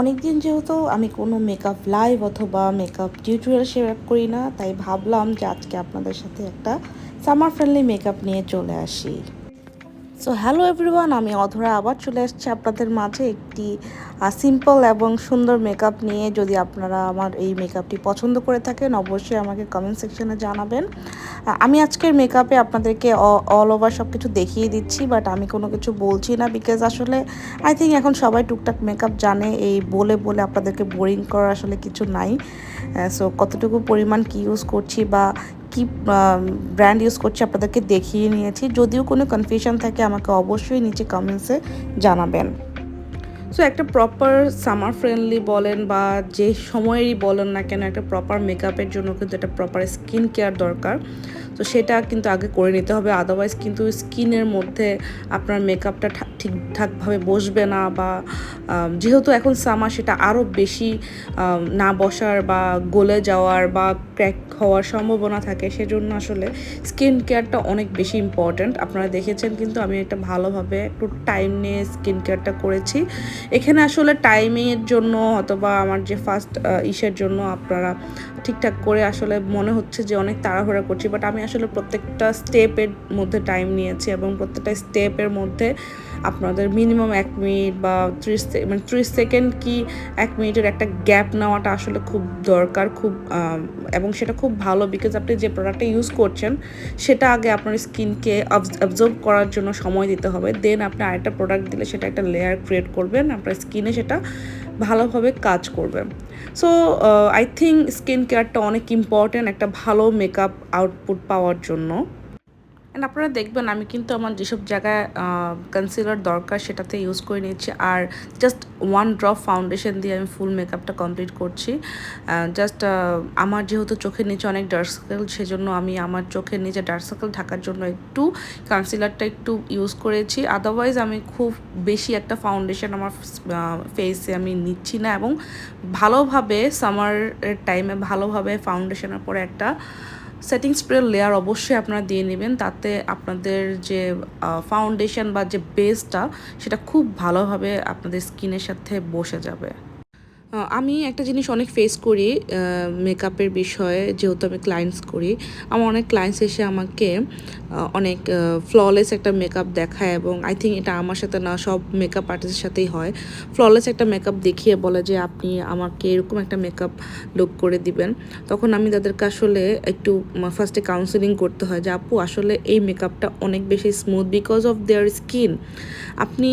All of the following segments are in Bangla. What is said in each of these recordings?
অনেকদিন যেহেতু আমি কোনো মেকআপ লাইভ অথবা মেকআপ টিউটোরিয়াল শেয়ার করি না, তাই ভাবলাম যে আজকে আপনাদের সাথে একটা সামার ফ্রেন্ডলি মেকআপ নিয়ে চলে আসি। সো হ্যালো এভরিওয়ান আমি অধরা আবার চলে আসছি আপনাদের মাঝে একটি সিম্পল এবং সুন্দর মেকআপ নিয়ে। যদি আপনারা আমার এই মেকআপটি পছন্দ করে থাকেন, অবশ্যই আমাকে কমেন্ট সেকশনে জানাবেন। আমি আজকের মেকআপে আপনাদেরকে অল ওভার সব কিছু দেখিয়ে দিচ্ছি বাট আমি কোনো কিছু বলছি না বিকজ আসলে আই থিঙ্ক এখন সবাই টুকটাক মেকআপ জানে, এই বলে বলে আপনাদেরকে বোরিং করার আসলে কিছু নাই। সো কতটুকু পরিমাণ কি ইউজ করছি বা কি ব্র্যান্ড ইউজ করছি আপনাদেরকে দেখিয়ে নিয়েছি। যদিও কোনো কনফিউশন থাকে, আমাকে অবশ্যই নিচে কমেন্টসে জানাবেন। সো একটা প্রপার সামার ফ্রেন্ডলি বলেন বা যে সময়েরই বলেন না কেন, একটা প্রপার মেকআপের জন্য কিন্তু একটা প্রপার স্কিন কেয়ার দরকার। তো সেটা কিন্তু আগে করে নিতে হবে। আদারওয়াইজ কিন্তু স্কিনের মধ্যে আপনার মেকআপটা ঠিকঠাকভাবে বসবে না বা যেহেতু এখন সামার সেটা আরও বেশি না বসার বা গলে যাওয়ার বা ক্র্যাক হওয়ার সম্ভাবনা থাকে, সেজন্য আসলে স্কিন কেয়ারটা অনেক বেশি ইম্পর্ট্যান্ট আপনারা দেখেছেন কিন্তু আমি একটা ভালোভাবে একটু টাইম নিয়ে স্কিন কেয়ারটা করেছি। এখানে আসলে টাইমের জন্য অথবা আমার যে ফার্স্ট ইসের জন্য আপনারা ঠিকঠাক করে আসলে মনে হচ্ছে যে অনেক তাড়াহুড়া করছি বাট আমি আসলে প্রত্যেকটা স্টেপের মধ্যে টাইম নিয়েছি এবং প্রত্যেকটা স্টেপের মধ্যে আপনাদের মিনিমাম এক মিনিট বা ত্রিশ মানে ত্রিশ সেকেন্ড কি এক মিনিটের একটা গ্যাপ নেওয়াটা আসলে খুব দরকার, খুব এবং সেটা খুব ভালো বিকজ আপনি যে প্রোডাক্টটা ইউজ করছেন, সেটা আগে আপনার স্কিনকে অবজর্ভ করার জন্য সময় দিতে হবে। দেন আপনি আরেকটা প্রোডাক্ট দিলে সেটা একটা লেয়ার ক্রিয়েট করবেন, আপনার স্কিনে সেটা ভালোভাবে কাজ করবে। সো আই থিঙ্ক স্কিন কেয়ারটা অনেক ইম্পর্ট্যান্ট একটা ভালো মেকআপ আউটপুট পাওয়ার জন্য। অ্যান্ড আপনারা দেখবেন, আমি কিন্তু আমার যেসব জায়গায় কনসিলার দরকার সেটাতে ইউজ করে নিচ্ছি আর জাস্ট ওয়ান ড্রপ ফাউন্ডেশন দিয়ে আমি ফুল মেকআপটা কমপ্লিট করছি। জাস্ট আমার যেহেতু চোখের নিচে অনেক ডার্ক সার্কেল সেজন্য আমি আমার চোখের নিচে ডার্ক সার্কেল ঢাকার জন্য একটু কনসিলারটা একটু ইউজ করেছি। আদারওয়াইজ আমি খুব বেশি একটা ফাউন্ডেশন আমার ফেসে আমি নিচ্ছি না। এবং ভালোভাবে সামারের টাইমে ভালোভাবে ফাউন্ডেশনের পরে একটা সেটিং স্প্রে লেয়ার অবশ্যই আপনারা দিয়ে নেবেন। তাতে আপনাদের যে ফাউন্ডেশন বা যে বেসটা সেটা খুব ভালোভাবে আপনাদের স্কিনের সাথে বসে যাবে। আমি একটা জিনিস অনেক ফেস করি মেকআপের বিষয়ে যেহেতু আমি ক্লায়েন্টস করি। আমার অনেক ক্লায়েন্টস এসে আমাকে অনেক ফ্ললেস একটা মেকআপ দেখায় এবং আই থিঙ্ক এটা আমার সাথে না, সব মেকআপ আর্টিস্টের সাথেই হয়। ফ্ললেস একটা মেকআপ দেখিয়ে বলে যে, আপনি আমাকে এরকম একটা মেকআপ লুক করে দিবেন। তখন আমি তাদেরকে আসলে একটু ফার্স্টে কাউন্সেলিং করতে হয় যে, আপু, আসলে এই মেকআপটা অনেক বেশি smooth because of their skin আপনি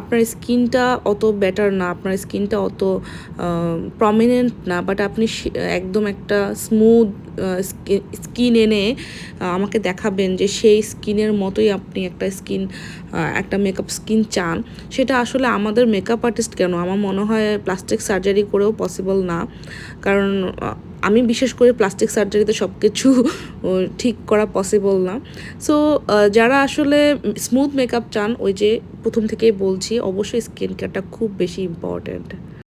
আপনার স্কিনটা অত বেটার না, আপনার স্কিনটা অত প্রমিনেন্ট না বাট আপনি একদম একটা স্মুথ স্কিন এনে আমাকে দেখাবেন যে সেই স্কিনের মতোই আপনি একটা স্কিন একটা মেকআপ স্কিন চান। সেটা আসলে আমাদের মেকআপ আর্টিস্ট কেন? আমার মনে হয় প্লাস্টিক সার্জারি করেও পসিবল না। কারণ আমি বিশেষ করে প্লাস্টিক সার্জারিতে সব কিছু ঠিক করা পসিবল না। সো যারা আসলে স্মুথ মেকআপ চান, ওই যে প্রথম থেকেই বলছি, অবশ্যই স্কিন কেয়ারটা খুব বেশি ইম্পর্ট্যান্ট